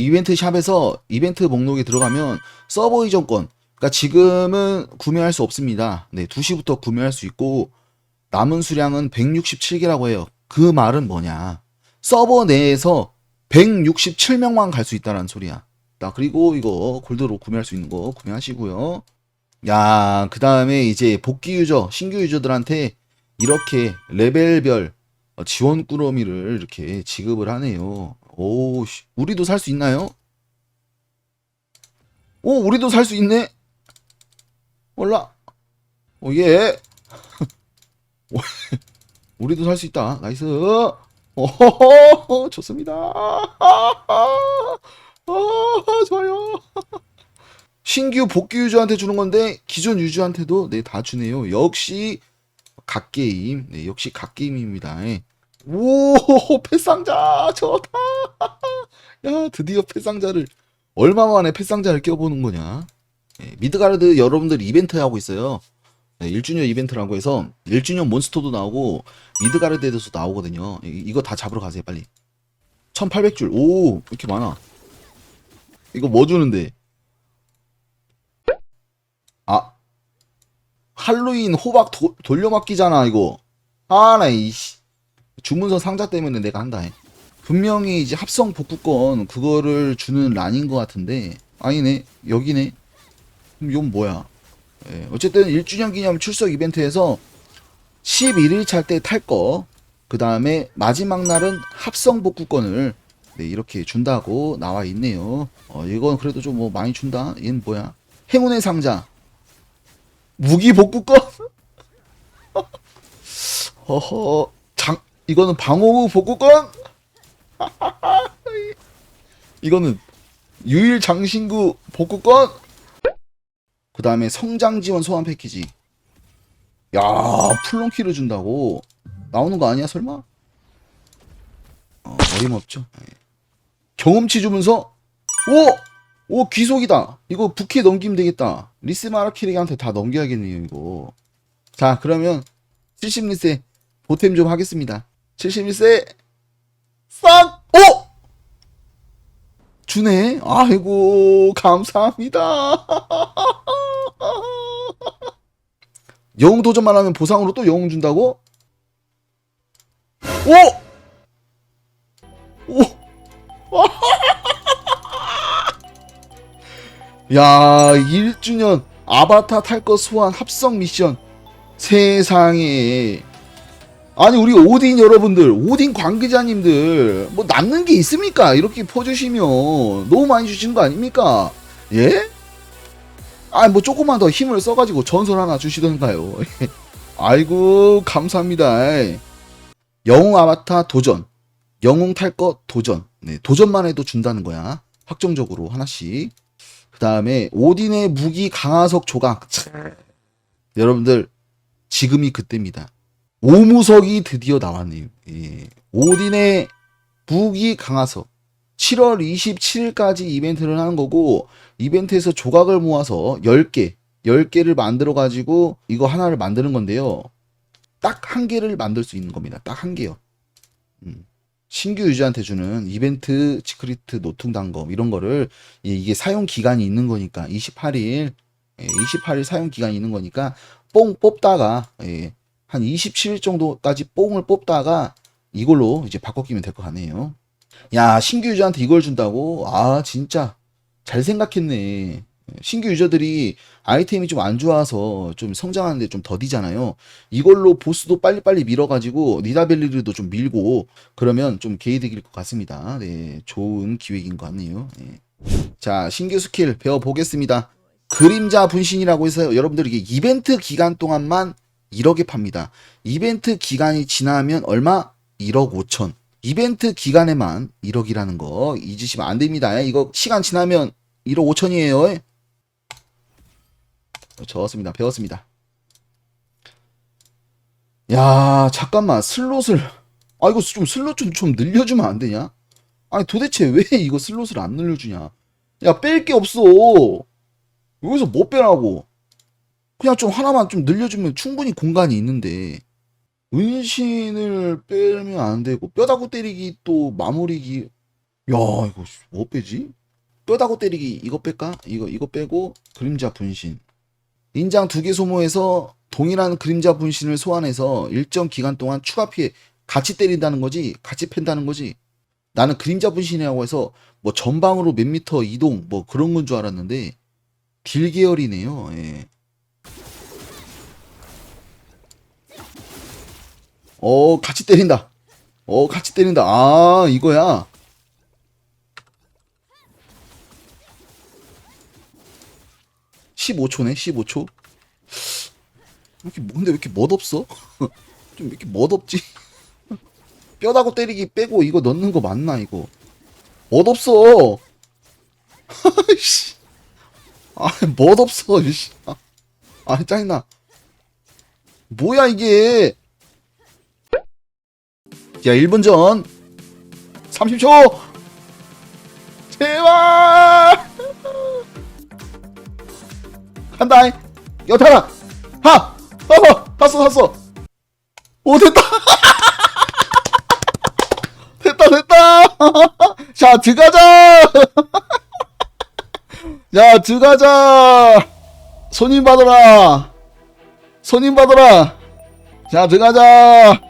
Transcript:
이벤트 샵에서 이벤트 목록에 들어가면 서버 이전권 그러니까 지금은 구매할 수 없습니다. 네, 2시부터 구매할 수 있고 남은 수량은 167개라고 해요. 그 말은 뭐냐? 서버 내에서 167명만 갈 수 있다는 소리야. 자, 그리고 이거 골드로 구매할 수 있는 거 구매하시고요. 야, 그 다음에 이제 복귀 유저, 신규 유저들한테 이렇게 레벨별 어, 지원 꾸러미를 이렇게 지급을 하네요. 오, 씨, 우리도 살 수 있나요? 오, 우리도 살 수 있네? 몰라. 오, 예. 우리도 살 수 있다. 나이스. 오호호, 좋습니다. 아, 좋아요. 신규 복귀 유저한테 주는 건데 기존 유저한테도 네 다 주네요. 역시 각 게임, 네 역시 각 게임입니다. 예. 오, 패상자 좋다. 야, 드디어 패상자를 얼마 만에 패상자를 껴보는 거냐? 예, 미드가르드 여러분들 이벤트 하고 있어요. 네, 1주년 이벤트라고 해서 1주년 몬스터도 나오고 미드가르드에서도 나오거든요. 이- 이거 다 잡으러 가세요, 빨리. 1800줄. 오, 왜 이렇게 많아. 이거 뭐 주는데? 아. 할로윈 호박 도- 돌려막기잖아, 이거. 아, 나 이씨. 주문서 상자 때문에 내가 한다. 해. 분명히 이제 합성 복구권 그거를 주는 란인 것 같은데 아니네 여기네 그럼 이건 뭐야 예, 어쨌든 1주년 기념 출석 이벤트에서 11일차 때 탈 거, 그 다음에 마지막 날은 합성 복구권을 네, 이렇게 준다고 나와 있네요. 어, 이건 그래도 좀 뭐 많이 준다. 얘는 뭐야? 행운의 상자. 무기 복구권? 허허, 장, 이거는 방어구 복구권? 이거는 유일 장신구 복구권? 그 다음에 성장 지원 소환 패키지. 야, 플론키를 준다고? 나오는 거 아니야, 설마? 어, 어림없죠. 예. 경험치 주면서, 오! 오, 귀속이다. 이거 부캐 넘기면 되겠다. 리스 마라키리한테 다 넘겨야겠네요, 이거. 자, 그러면 70리세 보탬 좀 하겠습니다. 71세, 싹! 오! 주네. 아이고, 감사합니다. 영웅 도전만 하면 보상으로 또 영웅 준다고? 오! 오! 야, 1주년 아바타 탈거 소환 합성 미션. 세상에. 아니, 우리 오딘 여러분들, 오딘 관계자님들, 뭐 남는 게 있습니까? 이렇게 퍼주시면 너무 많이 주시는 거 아닙니까? 예? 아, 뭐 조금만 더 힘을 써가지고 전설 하나 주시던가요. 아이고, 감사합니다. 영웅 아바타 도전. 영웅 탈거 도전. 네, 도전만 해도 준다는 거야. 확정적으로 하나씩. 그 다음에 오딘의 무기 강화석 조각. 참. 여러분들, 지금이 그때입니다. 오무석이 드디어 나왔네요. 예. 오딘의 무기 강화석. 7월 27일까지 이벤트를 하는 거고, 이벤트에서 조각을 모아서 10개, 10개를 만들어 가지고 이거 하나를 만드는 건데요. 딱 한 개를 만들 수 있는 겁니다. 딱 한 개요. 음. 신규 유저한테 주는 이벤트 시크리트 노퉁 단검 이런 거를 예, 이게 사용 기간이 있는 거니까 28일 28일 사용 기간이 있는 거니까 뽕 뽑다가 예, 한 27일 정도까지 뽕을 뽑다가 이걸로 이제 바꿔 끼면 될 것 같네요. 야 신규 유저한테 이걸 준다고? 아 진짜 잘 생각했네. 신규 유저들이 아이템이 좀 안 좋아서 좀 성장하는데 좀 더디잖아요. 이걸로 보스도 빨리빨리 밀어가지고 니다벨리르도 좀 밀고 그러면 좀 개이득일 것 같습니다. 네, 좋은 기획인 것 같네요. 네. 자, 신규 스킬 배워보겠습니다. 그림자 분신이라고 해서 여러분들 이게 이벤트 기간 동안만 1억에 팝니다. 이벤트 기간이 지나면 얼마? 1억 5천. 이벤트 기간에만 1억이라는 거 잊으시면 안 됩니다. 이거 시간 지나면 1억 5천이에요. 적었습니다. 배웠습니다. 야, 잠깐만. 슬롯을 아 이거 좀 슬롯 좀 좀 늘려주면 안 되냐? 아니 도대체 왜 이거 슬롯을 안 늘려주냐? 야, 뺄 게 없어. 여기서 뭐 빼라고? 그냥 좀 하나만 좀 늘려주면 충분히 공간이 있는데 은신을 빼면 안 되고 뼈다구 때리기 또 마무리기 이거 뭐 빼지? 뼈다고 때리기 이거 뺄까? 이거 이거 빼고 그림자 분신. 인장 두 개 소모해서 동일한 그림자 분신을 소환해서 일정 기간 동안 추가 피해 같이 때린다는 거지? 같이 팬다는 거지? 나는 그림자 분신이라고 해서 뭐 전방으로 몇 미터 이동 뭐 그런 건 줄 알았는데 딜 계열이네요. 예. 어, 같이 때린다. 어, 같이 때린다. 아, 이거야. (15초네) (15초) 이렇게 뭐- 근데 왜 이렇게 멋없어? 좀왜 이렇게 멋없지? 뼈다고 때리기 빼고 이거 넣는 거 맞나 이거? 멋없어. 아이씨. 아 멋없어 이씨. 아, 아 짜증나. 뭐야 이게 자 1분 전. 30초. 제발! 간다 여타라 하! 어! 탔어 탔어. 오 됐다. 됐다 됐다. 자 들어가자. 자 들어가자. 손님 받아라. 손님 받아라. 자 들어가자